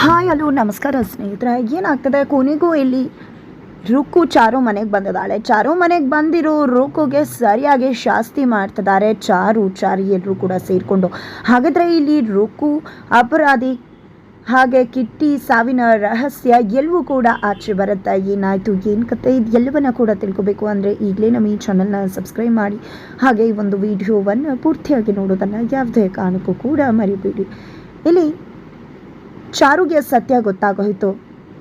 Hi, hello, ನಮಸ್ಕಾರ ಸ್ನೇಹಿತರೆ. ಏನಾಗ್ತದೆ? ಕೊನೆಗೂ ಇಲ್ಲಿ ರುಕ್ಕು ಚಾರು ಮನೆಗೆ ಬಂದಿದ್ದಾಳೆ. ಚಾರು ಮನೆಗೆ ಬಂದಿರೋ ರುಕ್ಕುಗೆ ಸರಿಯಾಗಿ ಶಾಸ್ತಿ ಮಾಡ್ತಿದ್ದಾರೆ. ಚಾರು, ಚಾರಿ ಎಲ್ಲರೂ ಕೂಡ ಸೇರಿಕೊಂಡು. ಹಾಗಾದರೆ ಇಲ್ಲಿ ರುಕ್ಕು ಅಪರಾಧಿ ಹಾಗೆ ಕಿಟ್ಟಿ ಸಾವಿನ ರಹಸ್ಯ ಎಲ್ಲವೂ ಕೂಡ ಆಚೆ ಬರುತ್ತೆ ಏನಾಯಿತು? ಏನು ಕತೆ? ಇದು ಎಲ್ಲವನ್ನ ಕೂಡ ತಿಳ್ಕೊಬೇಕು ಅಂದರೆ ಈಗಲೇ ನಮ್ಮ ಈ ಚಾನಲ್ನ ಸಬ್ಸ್ಕ್ರೈಬ್ ಮಾಡಿ. ಹಾಗೆ ಈ ಒಂದು ವಿಡಿಯೋವನ್ನು ಪೂರ್ತಿಯಾಗಿ ನೋಡೋದನ್ನು ಯಾವುದೇ ಕಾರಣಕ್ಕೂ ಕೂಡ ಮರಿಬೇಡಿ. ಇಲ್ಲಿ ಚಾರುಗೆ ಸತ್ಯ ಗೊತ್ತಾಗೋಯ್ತು.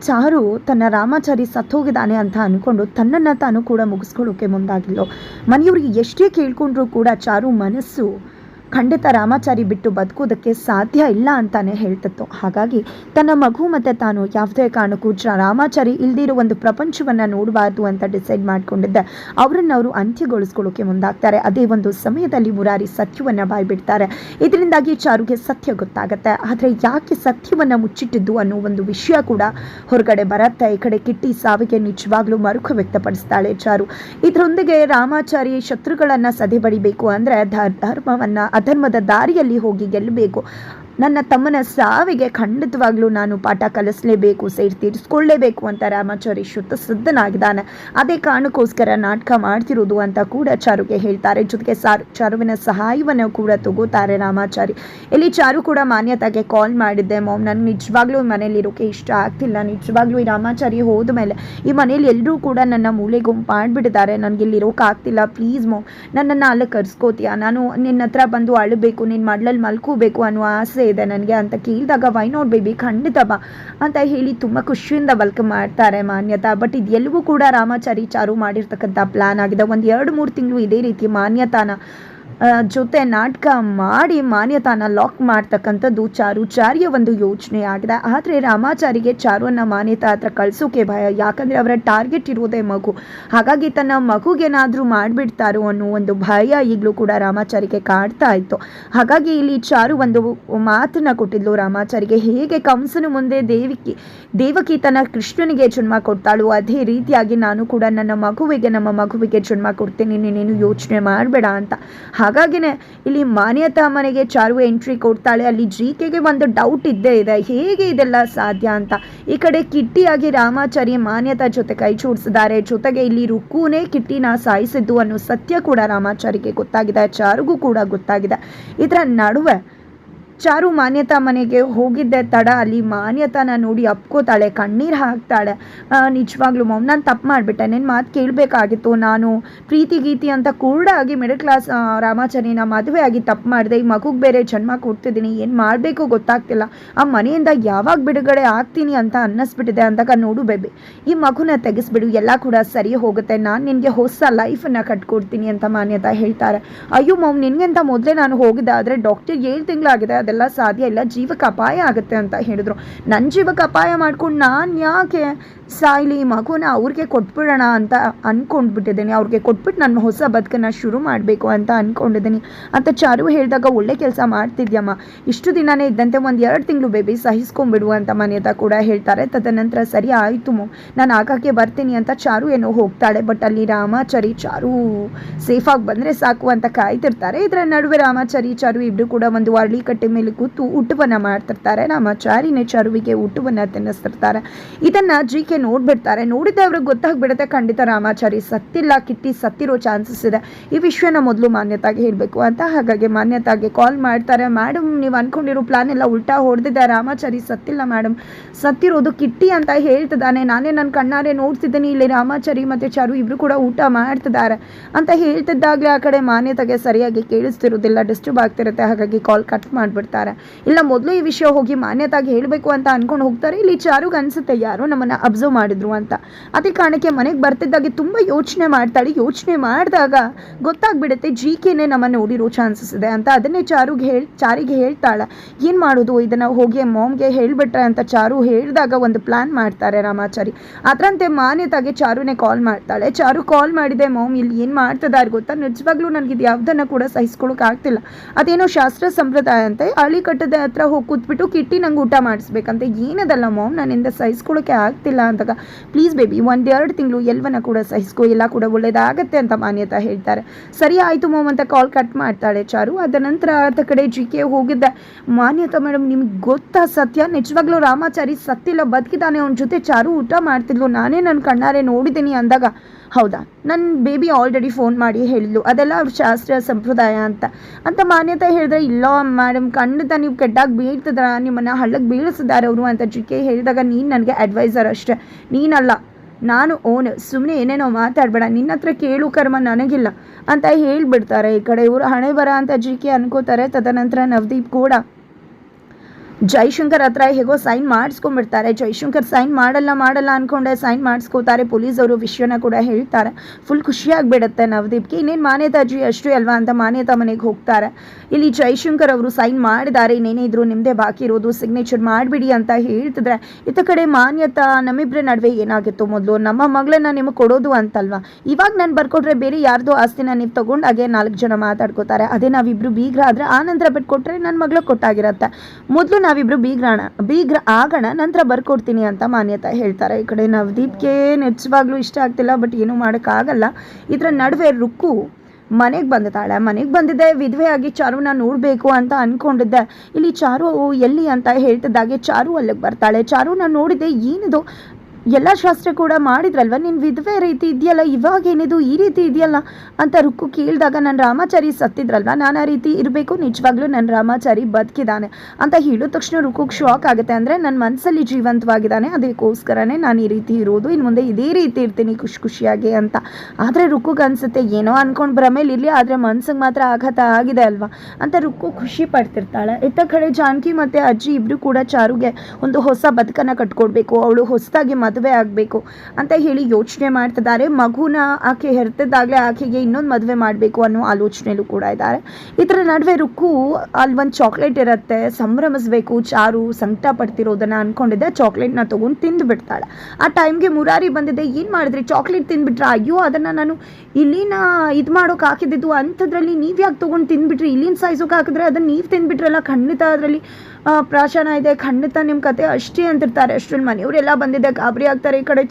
ಚಾರು ತನ್ನ ರಾಮಾಚಾರಿ ಸತ್ತೋಗಿದ್ದಾನೆ ಅಂತ ಅಂದ್ಕೊಂಡು ತನ್ನನ್ನು ತಾನು ಕೂಡ ಮುಗಿಸ್ಕೊಳ್ಳೋಕೆ ಮುಂದಾಗಿಲ್ಲ ಮನೆಯವ್ರಿಗೆ ಎಷ್ಟೇ ಕೇಳ್ಕೊಂಡ್ರೂ ಕೂಡ ಚಾರು ಮನಸ್ಸು ಖಂಡಿತ ರಾಮಾಚಾರಿ ಬಿಟ್ಟು ಬದುಕೋದಕ್ಕೆ ಸಾಧ್ಯ ಇಲ್ಲ ಅಂತಾನೆ ಹೇಳ್ತಿತ್ತು. ಹಾಗಾಗಿ ತನ್ನ ಮಗು ಮತ್ತು ತಾನು ಯಾವುದೇ ಕಾರಣಕ್ಕೂ ರಾಮಾಚಾರಿ ಇಲ್ದಿರೋ ಒಂದು ಪ್ರಪಂಚವನ್ನು ನೋಡಬಾರ್ದು ಅಂತ ಡಿಸೈಡ್ ಮಾಡಿಕೊಂಡಿದ್ದ. ಅವರನ್ನು ಅವರು ಅಂತ್ಯಗೊಳಿಸ್ಕೊಳ್ಳೋಕೆ ಮುಂದಾಗ್ತಾರೆ. ಅದೇ ಒಂದು ಸಮಯದಲ್ಲಿ ಮುರಾರಿ ಸತ್ಯವನ್ನು ಬಾಯ್ಬಿಡ್ತಾರೆ. ಇದರಿಂದಾಗಿ ಚಾರುಗೆ ಸತ್ಯ ಗೊತ್ತಾಗುತ್ತೆ. ಆದರೆ ಯಾಕೆ ಸತ್ಯವನ್ನು ಮುಚ್ಚಿಟ್ಟಿದ್ದು ಅನ್ನೋ ಒಂದು ವಿಷಯ ಕೂಡ ಹೊರಗಡೆ ಬರುತ್ತೆ. ಈ ಕಡೆ ಕಿಟ್ಟಿ ಸಾವಿಗೆ ನಿಜವಾಗ್ಲೂ ಮರುಖ ವ್ಯಕ್ತಪಡಿಸ್ತಾಳೆ ಚಾರು. ಇದರೊಂದಿಗೆ ರಾಮಾಚಾರಿ ಶತ್ರುಗಳನ್ನು ಸದೆಬಡಿಬೇಕು ಅಂದರೆ ಧರ್ಮವನ್ನು ಅಧರ್ಮದ ದಾರಿಯಲ್ಲಿ ಹೋಗಿ ಗೆಲ್ಲಬೇಕು. ನನ್ನ ತಮ್ಮನ ಸಾವಿಗೆ ಖಂಡಿತವಾಗ್ಲೂ ನಾನು ಪಾಠ ಕಲಿಸಲೇಬೇಕು, ಸೇರಿ ತೀರಿಸ್ಕೊಳ್ಳೇಬೇಕು ಅಂತ ರಾಮಾಚಾರಿ ಶುದ್ಧ ಸಿದ್ಧನಾಗಿದ್ದಾನೆ. ಅದೇ ಕಾರಣಕ್ಕೋಸ್ಕರ ನಾಟಕ ಮಾಡ್ತಿರೋದು ಅಂತ ಕೂಡ ಚಾರುಗೆ ಹೇಳ್ತಾರೆ. ಜೊತೆಗೆ ಸಾರು, ಚಾರುವಿನ ಸಹಾಯವನ್ನು ಕೂಡ ತಗೋತಾರೆ ರಾಮಾಚಾರಿ. ಇಲ್ಲಿ ಚಾರು ಕೂಡ ಮಾನ್ಯತೆಗೆ ಕಾಲ್ ಮಾಡಿದ್ದೆ. ಮಾಮ್ ನನಗೆ ನಿಜವಾಗ್ಲೂ ಮನೇಲಿ ಇರೋಕೆ ಇಷ್ಟ ಆಗ್ತಿಲ್ಲ. ನಿಜವಾಗ್ಲೂ ಈ ರಾಮಾಚಾರಿ ಹೋದ ಮೇಲೆ ಈ ಮನೇಲಿ ಎಲ್ಲರೂ ಕೂಡ ನನ್ನ ಮೂಲೆ ಗುಂಪು ಮಾಡಿಬಿಟ್ಟಿದ್ದಾರೆ. ನನಗೆ ಇಲ್ಲಿ ಇರೋಕೆ ಆಗ್ತಿಲ್ಲ. ಪ್ಲೀಸ್ ಮಾಮ್, ನನ್ನನ್ನು ಅಲ್ಲಿ ಕರ್ಸ್ಕೋತೀಯ ನಾನು ನಿನ್ನ ಹತ್ರ ಬಂದು ಅಳಬೇಕು ನಿನ್ನ ಮಡ್ಲಲ್ಲಿ ಮಲ್ಕೋಬೇಕು ಅನ್ನೋ ಆಸೆ ಇದೆ ನನಗೆ ಅಂತ ಕೇಳಿದಾಗ ವೈ ನಾಟ್ ಬೇಬಿ ಖಂಡಿತ ಬಾ. ಅಂತ ಹೇಳಿ ತುಂಬ ಖುಷಿಯಿಂದ ವೆಲ್ಕಮ್ ಮಾಡ್ತಾರೆ ಮಾನ್ಯತಾ. ಬಟ್ ಇದೆಲ್ಲವೂ ಕೂಡ ರಾಮಾಚಾರಿ ಚಾರು ಮಾಡಿರ್ತಕ್ಕಂಥ ಪ್ಲಾನ್ ಆಗಿದೆ. ಒಂದು ಎರಡು ಮೂರು ತಿಂಗಳು ಇದೇ ರೀತಿ ಮಾನ್ಯತಾನ ಜೊತೆ ನಾಟಕ ಮಾಡಿ ಮಾನ್ಯತಾನ ಲಾಕ್ ಮಾಡ್ತಕ್ಕಂಥದ್ದು ಚಾರು ಚಾರಿಯ ಒಂದು ಯೋಚನೆ ಆಗಿದೆ. ಆದರೆ ರಾಮಾಚಾರಿಗೆ ಚಾರುವನ್ನು ಮಾನ್ಯತಾ ಹತ್ರ ಕಳಿಸೋಕೆ ಭಯ. ಯಾಕಂದರೆ ಅವರ ಟಾರ್ಗೆಟ್ ಇರುವುದೇ ಮಗು. ಹಾಗಾಗಿ ತನ್ನ ಮಗುಗೇನಾದರೂ ಮಾಡಿಬಿಡ್ತಾರೋ ಅನ್ನೋ ಒಂದು ಭಯ ಈಗಲೂ ಕೂಡ ರಾಮಾಚಾರಿಗೆ ಕಾಡ್ತಾ ಇತ್ತು. ಹಾಗಾಗಿ ಇಲ್ಲಿ ಚಾರು ಒಂದು ಮಾತನ್ನ ಕೊಟ್ಟಿದ್ಲು ರಾಮಾಚಾರಿಗೆ. ಹೇಗೆ ಕಂಸನ ಮುಂದೆ ದೇವಿಕಿ, ದೇವಕಿ ತನ್ನ ಕೃಷ್ಣನಿಗೆ ಜನ್ಮ ಕೊಡ್ತಾಳು ಅದೇ ರೀತಿಯಾಗಿ ನಾನು ಕೂಡ ನನ್ನ ಮಗುವಿಗೆ, ನಮ್ಮ ಮಗುವಿಗೆ ಜನ್ಮ ಕೊಡ್ತೀನಿ, ನೀನೇನು ಯೋಚನೆ ಮಾಡಬೇಡ ಅಂತ. ಹಾಗಾಗಿನೇ ಇಲ್ಲಿ ಮಾನ್ಯತಾ ಮನೆಗೆ ಚಾರು ಎಂಟ್ರಿ ಕೊಡ್ತಾಳೆ. ಅಲ್ಲಿ ಜಿ ಕೆಗೆ ಒಂದು ಡೌಟ್ ಇದ್ದೇ ಇದೆ. ಹೇಗೆ ಇದೆಲ್ಲ ಸಾಧ್ಯ ಅಂತ? ಈ ಕಡೆ ಕಿಟ್ಟಿಯಾಗಿ ರಾಮಾಚಾರಿ ಮಾನ್ಯತಾ ಜೊತೆ ಕೈ ಜೋಡಿಸಿದ್ದಾರೆ. ಜೊತೆಗೆ ಇಲ್ಲಿ ರುಕ್ಕೂನೇ ಕಿಟ್ಟಿನ ಸಾಯಿಸಿದ್ದು ಅನ್ನೋ ಸತ್ಯ ಕೂಡ ರಾಮಾಚಾರಿಗೆ ಗೊತ್ತಾಗಿದೆ. ಚಾರುಗೂ ಕೂಡ ಗೊತ್ತಾಗಿದೆ. ಇದರ ನಡುವೆ ಚಾರು ಮಾನ್ಯತಾ ಮನೆಗೆ ಹೋಗಿದ್ದೆ ತಡ. ಅಲ್ಲಿ ಮಾನ್ಯತಾನ ನೋಡಿ ಅಪ್ಕೋತಾಳೆ, ಕಣ್ಣೀರು ಹಾಕ್ತಾಳೆ. ನಿಜವಾಗ್ಲೂ ಮಾಮ್ ನಾನು ತಪ್ಪು ಮಾಡಿಬಿಟ್ಟೆ. ನಿನ್ನ ಮಾತು ಕೇಳಬೇಕಾಗಿತ್ತು. ನಾನು ಪ್ರೀತಿ ಗೀತಿ ಅಂತ ಕೂಡ ಆಗಿ ಮಿಡಲ್ ಕ್ಲಾಸ್ ರಾಮಾಚಾರಿನ ಮದುವೆ ಆಗಿ ತಪ್ಪು ಮಾಡಿದೆ. ಈ ಮಗುಗೆ ಬೇರೆ ಜನ್ಮ ಕೊಡ್ತಿದ್ದೀನಿ. ಏನು ಮಾಡಬೇಕು ಗೊತ್ತಾಗ್ತಿಲ್ಲ. ಆ ಮನೆಯಿಂದ ಯಾವಾಗ ಬಿಡುಗಡೆ ಆಗ್ತೀನಿ ಅಂತ ಅನ್ನಿಸ್ಬಿಟ್ಟಿದೆ ಅಂದಾಗ, ನೋಡು ಬೇಬಿ, ಈ ಮಗುನ ತೆಗೆಸ್ಬಿಡು. ಎಲ್ಲ ಕೂಡ ಸರಿ ಹೋಗುತ್ತೆ. ನಾನು ನಿನಗೆ ಹೊಸ ಲೈಫನ್ನು ಕಟ್ಕೊಡ್ತೀನಿ ಅಂತ ಮಾನ್ಯತಾ ಹೇಳ್ತಾರೆ. ಅಯ್ಯೋ ಮಮ್ ನಿನಗಿಂತ ಮೊದಲೇ ನಾನು ಹೋಗಿದ್ದೆ. ಆದರೆ ಡಾಕ್ಟರ್ ಏಳು ತಿಂಗಳಾಗಿದೆ. ಅದೆಲ್ಲ ಸಾಧ್ಯ ಇಲ್ಲ. ಜೀವಕ್ಕೆ ಅಪಾಯ ಆಗುತ್ತೆ ಅಂತ ಹೇಳಿದ್ರು. ನನ್ನ ಜೀವಕ್ಕೆ ಅಪಾಯ ಮಾಡ್ಕೊಂಡು ನಾನು ಯಾಕೆ ಸಾಯ್ಲಿ ಮಗುನ ಅವ್ರಿಗೆ ಕೊಟ್ಬಿಡೋಣ ಅಂತ ಅಂದ್ಕೊಂಡ್ಬಿಟ್ಟಿದ್ದೀನಿ ಅವ್ರಿಗೆ ಕೊಟ್ಬಿಟ್ಟು ನನ್ನ ಹೊಸ ಬದುಕನ್ನು ಶುರು ಮಾಡಬೇಕು ಅಂತ ಅಂದ್ಕೊಂಡಿದ್ದೀನಿ ಅಂತ ಚಾರು ಹೇಳಿದಾಗ ಒಳ್ಳೆ ಕೆಲಸ ಮಾಡ್ತಿದ್ಯಮ್ಮ. ಇಷ್ಟು ದಿನನೇ ಇದ್ದಂತೆ ಒಂದು ಎರಡು ತಿಂಗಳು ಬೇಬಿ ಸಹಿಸ್ಕೊಂಡ್ಬಿಡು ಅಂತ ಮಾನ್ಯತಾ ಕೂಡ ಹೇಳ್ತಾರೆ. ತದನಂತರ ಸರಿ ಆಯಿತು ನಾನು ಆಗಾಗ್ಗೆ ಬರ್ತೀನಿ ಅಂತ ಚಾರು ಏನೋ ಹೋಗ್ತಾಳೆ. ಬಟ್ ಅಲ್ಲಿ ರಾಮಾಚಾರಿ ಚಾರು ಸೇಫಾಗಿ ಬಂದರೆ ಸಾಕು ಅಂತ ಕಾಯ್ತಿರ್ತಾರೆ. ಇದರ ನಡುವೆ ರಾಮಾಚಾರಿ, ಚಾರು ಇಬ್ಬರು ಕೂಡ ಒಂದು ಅರಳಿ ಕಟ್ಟೆ ಮೇಲೆ ಕೂತು ಊಟವನ್ನು ಮಾಡ್ತಿರ್ತಾರೆ. ರಾಮಾಚಾರಿನೇ ಚಾರುವಿಗೆ ಊಟವನ್ನು ತಿನ್ನಿಸ್ತಿರ್ತಾರೆ. ಇದನ್ನು ಜಿ ಕೆ ನೋಡ್ಬಿಡ್ತಾರೆ. ನೋಡಿದ್ದೆ ಅವ್ರಿಗೆ ಗೊತ್ತಾಗ್ಬಿಡುತ್ತೆ, ಖಂಡಿತ ರಾಮಾಚಾರಿ ಸತ್ತಿಲ್ಲ, ಕಿಟ್ಟಿ ಸತ್ತಿರೋ ಚಾನ್ಸಸ್ ಇದೆ. ಈ ವಿಷಯನ ಮೊದಲು ಮಾನ್ಯತಾಗೆ ಹೇಳಬೇಕು ಅಂತ ಹಾಗಾಗಿ ಮಾನ್ಯತಾಗೆ ಕಾಲ್ ಮಾಡ್ತಾರೆ. ಮೇಡಮ್ ನೀವು ಅನ್ಕೊಂಡಿರೋ ಪ್ಲಾನ್ ಎಲ್ಲ ಉಲ್ಟಾ ಹೊಡೆದಿದ್ದೆ ರಾಮಾಚಾರಿ ಸತ್ತಿಲ್ಲ ಮೇಡಮ್ ಸತ್ತಿರೋದು ಕಿಟ್ಟಿ ಅಂತ ಹೇಳ್ತಿದ್ದಾನೆ. ನಾನೇ ನನ್ನ ಕಣ್ಣಾರೆ ನೋಡ್ತಿದ್ದೀನಿ. ಇಲ್ಲಿ ರಾಮಾಚಾರಿ ಮತ್ತು ಚಾರು ಇಬ್ಬರು ಕೂಡ ಊಟ ಮಾಡ್ತಿದ್ದಾರೆ. ಅಂತ ಹೇಳ್ತಿದ್ದಾಗಲೇ ಆ ಕಡೆ ಮಾನ್ಯತೆಗೆ ಸರಿಯಾಗಿ ಕೇಳಿಸ್ತಿರೋದಿಲ್ಲ. ಡಿಸ್ಟರ್ಬ್ ಆಗ್ತಿರುತ್ತೆ. ಹಾಗಾಗಿ ಕಾಲ್ ಕಟ್ ಮಾಡಿಬಿಡ್ತಾರೆ. ಇಲ್ಲ, ಮೊದಲು ಈ ವಿಷಯ ಹೋಗಿ ಮಾನ್ಯತಾಗಿ ಹೇಳಬೇಕು ಅಂತ ಅಂದ್ಕೊಂಡು ಹೋಗ್ತಾರೆ. ಇಲ್ಲಿ ಚಾರುಗೆ ಅನಿಸುತ್ತೆ, ಯಾರೋ ನಮ್ಮನ್ನು ಅಬ್ಸರ್ವ್ ಮಾಡಿದ್ರು ಅಂತ. ಅದೇ ಕಾರಣಕ್ಕೆ ಮನೆಗೆ ಬರ್ತಿದ್ದಾಗೆ ತುಂಬ ಯೋಚನೆ ಮಾಡ್ತಾಳೆ. ಯೋಚನೆ ಮಾಡಿದಾಗ ಗೊತ್ತಾಗ್ಬಿಡುತ್ತೆ ಜಿ ಕೆನೇ ನಮ್ಮ ನೋಡಿರೋ ಚಾನ್ಸಸ್ ಇದೆ ಅಂತ. ಅದನ್ನೇ ಚಾರುಗೆ ಹೇಳ್, ಚಾರಿಗೆ ಹೇಳ್ತಾಳೆ. ಏನು ಮಾಡೋದು ಇದನ್ನು ಹೋಗಿ ಮಾಮ್ಗೆ ಹೇಳಿಬಿಟ್ರೆ ಅಂತ ಚಾರು ಹೇಳಿದಾಗ ಒಂದು ಪ್ಲ್ಯಾನ್ ಮಾಡ್ತಾರೆ ರಾಮಾಚಾರಿ. ಅದರಂತೆ ಮಾನ್ಯತಾಗೆ ಚಾರುನೇ ಕಾಲ್ ಮಾಡ್ತಾಳೆ. ಚಾರು ಕಾಲ್ ಮಾಡಿದೆ, ಮಾಮ್, ಇಲ್ಲಿ ಏನು ಮಾಡ್ತಿದ್ದಾರೆ ಗೊತ್ತಾ? ನಿಜವಾಗ್ಲೂ ನನಗೆ ಇದು ಯಾವುದನ್ನು ಕೂಡ ಸಹಿಸ್ಕೊಳಕ್ಕೆ ಆಗ್ತಿಲ್ಲ. ಅದೇನೋ ಶಾಸ್ತ್ರ ಸಂಪ್ರದಾಯ ಅಂತೆ. ಹಳಿ ಕಟ್ಟದ ಹತ್ರ ಹೋಗಿ ಕೂತ್ಬಿಟ್ಟು ಕಿಟ್ಟಿ ನಂಗೆ ಊಟ ಮಾಡಿಸ್ಬೇಕಂತೆ. ಏನದಲ್ಲ ಮಾಮ್? ನನ್ನಿಂದ ಸಹಿಸ್ಕೊಳಕ್ಕೆ ಆಗ್ತಿಲ್ಲ ಅಂದಾಗ ಪ್ಲೀಸ್ ಬೇಬಿ ಒಂದೆರಡು ತಿಂಗಳು ಎಲ್ವನ ಕೂಡ ಸಹಿಸ್ಕೋ, ಎಲ್ಲ ಕೂಡ ಒಳ್ಳೇದಾಗತ್ತೆ ಅಂತ ಮಾನ್ಯತಾ ಹೇಳ್ತಾರೆ. ಸರಿ, ಆಯಿತು ಮೋಮ್ ಅಂತ ಕಾಲ್ ಕಟ್ ಮಾಡ್ತಾಳೆ ಚಾರು. ಅದ ನಂತರ ಆತ ಕಡೆ ಜಿ ಕೆ ಹೋಗಿದ್ದ, ಮಾನ್ಯತಾ ಮೇಡಮ್ ನಿಮ್ಗೆ ಗೊತ್ತಾ ಸತ್ಯ? ನಿಜವಾಗ್ಲೂ ರಾಮಾಚಾರಿ ಸತ್ತಿಲ್ಲ ಬದುಕಿದ್ದಾನೆ ಅವನ ಜೊತೆ ಚಾರು ಊಟ ಮಾಡ್ತಿದ್ಲು. ನಾನೇ ನನ್ನ ಕಣ್ಣಾರೆ ನೋಡಿದ್ದೀನಿ ಅಂದಾಗ, ಹೌದಾ? ನನ್ನ ಬೇಬಿ ಆಲ್ರೆಡಿ ಫೋನ್ ಮಾಡಿ ಹೇಳಿದ್ಲು. ಅದೆಲ್ಲ ಅವ್ರ ಶಾಸ್ತ್ರ ಸಂಪ್ರದಾಯ ಅಂತ. ಅಂತ ಮಾನ್ಯತೆ ಹೇಳಿದ್ರೆ, ಇಲ್ಲ ಮೇಡಮ್ ಖಂಡಿತ ನೀವು ಕೆಟ್ಟಾಗಿ ಬೀಳ್ತದ ನಿಮ್ಮನ್ನು ಹಳ್ಳಕ್ಕೆ ಬೀಳಿಸಿದ್ದಾರೆ ಅವರು ಅಂತ ಜಿ ಕೆ ಹೇಳಿದಾಗ, ನೀನು ನನಗೆ ಅಡ್ವೈಸರ್ ಅಷ್ಟೇ. ನೀನಲ್ಲ. ನಾನು ಓನ್. ಸುಮ್ಮನೆ ಏನೇನೋ ಮಾತಾಡಬೇಡ. ನಿನ್ನ ಹತ್ರ ಕೇಳು ಕರ್ಮ ನನಗಿಲ್ಲ ಅಂತ ಹೇಳಿಬಿಡ್ತಾರೆ ಈ ಕಡೆ. ಇವರು ಹಣೆ ಬರ ಅಂತ ಜಿ ಕೆ ಅನ್ಕೋತಾರೆ. ತದನಂತರ ನವದೀಪ್ ಕೂಡ. ಜೈಶಂಕರ್ ಹತ್ರ ಹೇಗೋ ಸೈನ್ ಮಾಡಿಸ್ಕೊಂಡ್ಬಿಡ್ತಾರೆ. ಜೈಶಂಕರ್ ಸೈನ್ ಮಾಡಲ್ಲ ಮಾಡಲ್ಲ ಅನ್ಕೊಂಡೆ ಸೈನ್ ಮಾಡಿಸ್ಕೋತಾರೆ ಪೊಲೀಸವರು ವಿಷಯನ ಕೂಡ ಹೇಳ್ತಾರೆ. ಫುಲ್ ಖುಷಿಯಾಗಿಬಿಡುತ್ತೆ ನವದೀಪ್ಗೆ. ಇನ್ನೇನು ಮಾನ್ಯತಾಜಿ ಅಷ್ಟೇ ಅಲ್ವಾ ಅಂತ ಮಾನ್ಯತಾ ಮನೆಗೆ ಹೋಗ್ತಾರೆ. ಇಲ್ಲಿ ಜೈಶಂಕರ್ ಅವರು ಸೈನ್ ಮಾಡಿದ್ದಾರೆ. ಇನ್ನೇನೇ ಇದ್ರು ನಿಮ್ಮದೇ ಬಾಕಿ ಇರೋದು ಸಿಗ್ನೇಚರ್ ಮಾಡಿಬಿಡಿ ಅಂತ ಹೇಳ್ತಿದ್ರೆ, ಇತ್ತ ಕಡೆ ಮಾನ್ಯತಾ ನಮ್ಮಿಬ್ಬರ ನಡುವೆ ಏನಾಗಿತ್ತು ಮೊದಲು? ನಮ್ಮ ಮಗಳನ್ನ ನಿಮಗೆ ಕೊಡೋದು ಅಂತಲ್ವಾ? ಇವಾಗ ನಾನು ಬರ್ಕೊಟ್ರೆ ಬೇರೆ ಯಾರ್ದೋ ಆಸ್ತಿನ ನೀವು ತಗೊಂಡಾಗೆ ನಾಲ್ಕು ಜನ ಮಾತಾಡ್ಕೋತಾರೆ. ಅದೇ ನಾವಿಬ್ರು ಬೀಗ್ರ ಆದರೆ ಆ ನಂತರ ಬಿಟ್ಕೊಟ್ರೆ ನನ್ನ ಮಗಳು ಕೊಟ್ಟಾಗಿರತ್ತೆ. ಮೊದಲು ನಾವಿಬ್ರು ಬೀಗ್ರಾಣ ಬೀಗ್ರ ಆಗೋಣ, ನಂತರ ಬರ್ಕೊಡ್ತೀನಿ ಅಂತ ಮಾನ್ಯತಾ ಹೇಳ್ತಾರೆ. ಈ ಕಡೆ ನವದೀಪ್ಗೆ ನಿಜವಾಗ್ಲೂ ಇಷ್ಟ ಆಗ್ತಿಲ್ಲ, ಬಟ್ ಏನೂ ಮಾಡೋಕ್ಕಾಗಲ್ಲ. ಇದರ ನಡುವೆ ರುಕ್ಕು ಮನೆಗೆ ಬಂದಿದ್ದಾಳೆ. ಮನೆಗೆ ಬಂದಿದ್ದೆ, ವಿಧವೆ ಆಗಿ ಚಾರುನ ನೋಡಬೇಕು ಅಂತ ಅಂದ್ಕೊಂಡಿದ್ದೆ ಇಲ್ಲಿ ಚಾರು ಎಲ್ಲಿ ಅಂತ ಹೇಳ್ತಿದ್ದಾಗೆ ಚಾರು ಅಲ್ಲಿಗೆ ಬರ್ತಾಳೆ. ಚಾರುನ ನೋಡಿದೆ, ಏನಿದು? ಎಲ್ಲ ಶಾಸ್ತ್ರ ಕೂಡ ಮಾಡಿದ್ರಲ್ವ? ನಿನ್ ವಿಧವೆ ರೀತಿ ಇದೆಯಲ್ಲ, ಇವಾಗ ಏನಿದು? ಈ ರೀತಿ ಇದೆಯಲ್ಲ ಅಂತ ರುಕ್ಕು ಕೇಳಿದಾಗ ನನ್ನ ರಾಮಾಚಾರಿ ಸತ್ತಿದ್ರಲ್ವ? ನಾನು ಆ ರೀತಿ ಇರಬೇಕು, ನಿಜವಾಗ್ಲೂ ನನ್ನ ರಾಮಾಚಾರಿ ಬದುಕಿದ್ದಾನೆ ಅಂತ ಹೇಳಿದ ತಕ್ಷಣ ರುಕ್ಕುಗೆ ಶಾಕ್ ಆಗುತ್ತೆ ಅಂದರೆ ನನ್ನ ಮನಸ್ಸಲ್ಲಿ ಜೀವಂತವಾಗಿದ್ದಾನೆ, ಅದಕ್ಕೋಸ್ಕರನೇ ನಾನು ಈ ರೀತಿ ಇರೋದು. ಇನ್ನು ಮುಂದೆ ಇದೇ ರೀತಿ ಇರ್ತೀನಿ ಖುಷಿ ಖುಷಿಯಾಗಿ ಅಂತ. ಆದರೆ ರುಕ್ಕುಗೆ ಅನಿಸುತ್ತೆ, ಏನೋ ಅಂದ್ಕೊಂಡು ಭ್ರಮೇಲಿ ಇರಲಿ, ಆದರೆ ಮನ್ಸಿಗೆ ಮಾತ್ರ ಆಘಾತ ಆಗಿದೆ ಅಲ್ವಾ? ಅಂತ ರುಕ್ಕು ಖುಷಿ ಪಡ್ತಿರ್ತಾಳೆ. ಇತ್ತ ಕಡೆ ಜಾನಕಿ ಮತ್ತು ಅಜ್ಜಿ ಇಬ್ಬರು ಕೂಡ ಚಾರುಗೆ ಒಂದು ಹೊಸ ಬದುಕನ್ನು ಕಟ್ಕೊಡ್ಬೇಕು. ಅವಳು ಹೊಸದಾಗಿ ಮದುವೆ ಆಗಬೇಕು ಅಂತ ಹೇಳಿ ಯೋಚನೆ ಮಾಡ್ತಿದ್ದಾರೆ. ಮಗುನ ಆಕೆ ಹೆರ್ತಿದ್ದಾಗಲೇ ಆಕೆಗೆ ಇನ್ನೊಂದು ಮದುವೆ ಮಾಡಬೇಕು ಅನ್ನೋ ಆಲೋಚನೆಯಲ್ಲೂ ಕೂಡ ಇದ್ದಾರೆ. ಇದರ ನಡುವೆ ರುಕ್ಕು ಅಲ್ಲಿ ಒಂದು ಚಾಕ್ಲೇಟ್ ಇರುತ್ತೆ, ಸಂಭ್ರಮಿಸ್ಬೇಕು, ಚಾರು ಸಂಕಟ ಪಡ್ತಿರೋದನ್ನು ಅಂದ್ಕೊಂಡಿದ್ದೆ ಚಾಕ್ಲೇಟ್ನ ತೊಗೊಂಡು ತಿಂದು ಬಿಡ್ತಾಳೆ. ಆ ಟೈಮ್ಗೆ ಮುರಾರಿ ಬಂದಿದೆ. ಏನು ಮಾಡಿದ್ರಿ? ಚಾಕ್ಲೇಟ್ ತಿಂದುಬಿಟ್ರೆ? ಅಯ್ಯೋ, ಅದನ್ನು ನಾನು ಇಲ್ಲಿನ ಇದು ಮಾಡೋಕೆ ಹಾಕಿದ್ದು ಅಂಥದ್ರಲ್ಲಿ ನೀವು ಯಾಕೆ ತೊಗೊಂಡು ತಿಂದುಬಿಟ್ರಿ? ಇಲ್ಲಿನ ಸಾಯಿಸೋಕೆ ಹಾಕಿದ್ರೆ ಅದನ್ನು ನೀವು ತಿಂದುಬಿಟ್ರಲ್ಲ, ಖಂಡಿತ ಅದರಲ್ಲಿ ಪ್ರಾಶನ ಇದೆ, ಖಂಡಿತ ನಿಮ್ಮ ಕತೆ ಅಷ್ಟೇ ಅಂತಿರ್ತಾರೆ. ಅಷ್ಟರಲ್ಲಿ ಮನೆಯವರೆಲ್ಲ ಬಂದಿದ್ದೆ ಗಾಬರಿ ಆಗ್ತಾರೆ ಈ ಕಡೆ.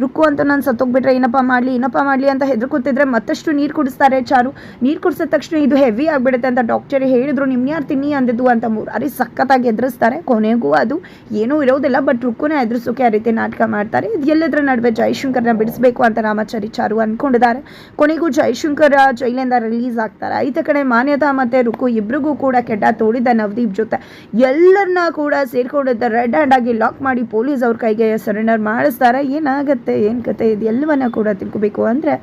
ರುಕ್ಕು ಅಂತ ನಾನು ಸತ್ತೋಗ್ಬಿಟ್ರೆ, ಏನಪ್ಪ ಮಾಡಲಿ ಏನಪ್ಪ ಮಾಡಲಿ ಅಂತ ಹೆದರ್ಕೊತಿದ್ರೆ ಮತ್ತಷ್ಟು ನೀರು ಕುಡಿಸ್ತಾರೆ ಚಾರು. ನೀರು ಕುಡಿಸಿದ ತಕ್ಷಣ ಇದು ಹೆವಿ ಆಗಿಬಿಡುತ್ತೆ ಅಂತ ಡಾಕ್ಟರ್ ಹೇಳಿದ್ರು. ನಿಮ್ಗೆ ಯಾರು ತಿನ್ನಿ ಅಂದಿದ್ದು? ಅಂತ ಮುರಾರಿ ಸಖತ್ತಾಗಿ ಎದುರಿಸ್ತಾರೆ. ಕೊನೆಗೂ ಅದು ಏನೂ ಇರೋದಿಲ್ಲ ಬಟ್ ರುಕ್ಕುನೇ ಎದುರಿಸೋಕೆ ಆ ರೀತಿ ನಾಟಕ ಮಾಡ್ತಾರೆ. ಇದು ಎಲ್ಲದರ ನಡುವೆ ಜೈಶಂಕರ್ನ ಬಿಡಿಸ್ಬೇಕು ಅಂತ ರಾಮಾಚಾರಿ ಚಾರು ಅಂದ್ಕೊಂಡಿದ್ದಾರೆ ಕೊನೆಗೂ ಜೈಶಂಕರ್ ಜೈಲಿಂದ ರಿಲೀಸ್ ಆಗ್ತಾರೆ. ಈತ ಕಡೆ ಮಾನ್ಯತಾ ಮತ್ತು ರುಕ್ಕು ಇಬ್ರಿಗೂ ಕೂಡ ಕೆಟ್ಟ ತೋಡಿದ ನವದೀಪ್ ಜೊತೆ. ಎಲ್ಲರನ್ನ ಕೂಡ ಸೇರ್ಕೊಂಡಿದ್ದ ರೆಡ್ ಹ್ಯಾಂಡ್ ಆಗಿ ಲಾಕ್ ಮಾಡಿ ಪೊಲೀಸ್ ಅವ್ರ ಕೈಗೆ ಸರೆಂಡರ್ ಮಾಡಿಸ್ತಾರೆ ಏನಾಗುತ್ತೆ, ಏನು ಕತೆ ಇದು ಎಲ್ಲವನ್ನ ಕೂಡ ತಿಳ್ಕೊಬೇಕು. ಅಂದರೆ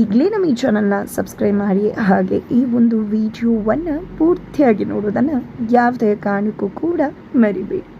ಈಗಲೇ ನಮ್ಮ ಈ ಚಾನಲ್ನ ಸಬ್ಸ್ಕ್ರೈಬ್ ಮಾಡಿ, ಹಾಗೆ ಈ ಒಂದು ವಿಡಿಯೋವನ್ನು ಪೂರ್ತಿಯಾಗಿ ನೋಡೋದನ್ನು ಯಾವುದೇ ಕಾರಣಕ್ಕೂ ಕೂಡ ಮರಿಬೇಡಿ.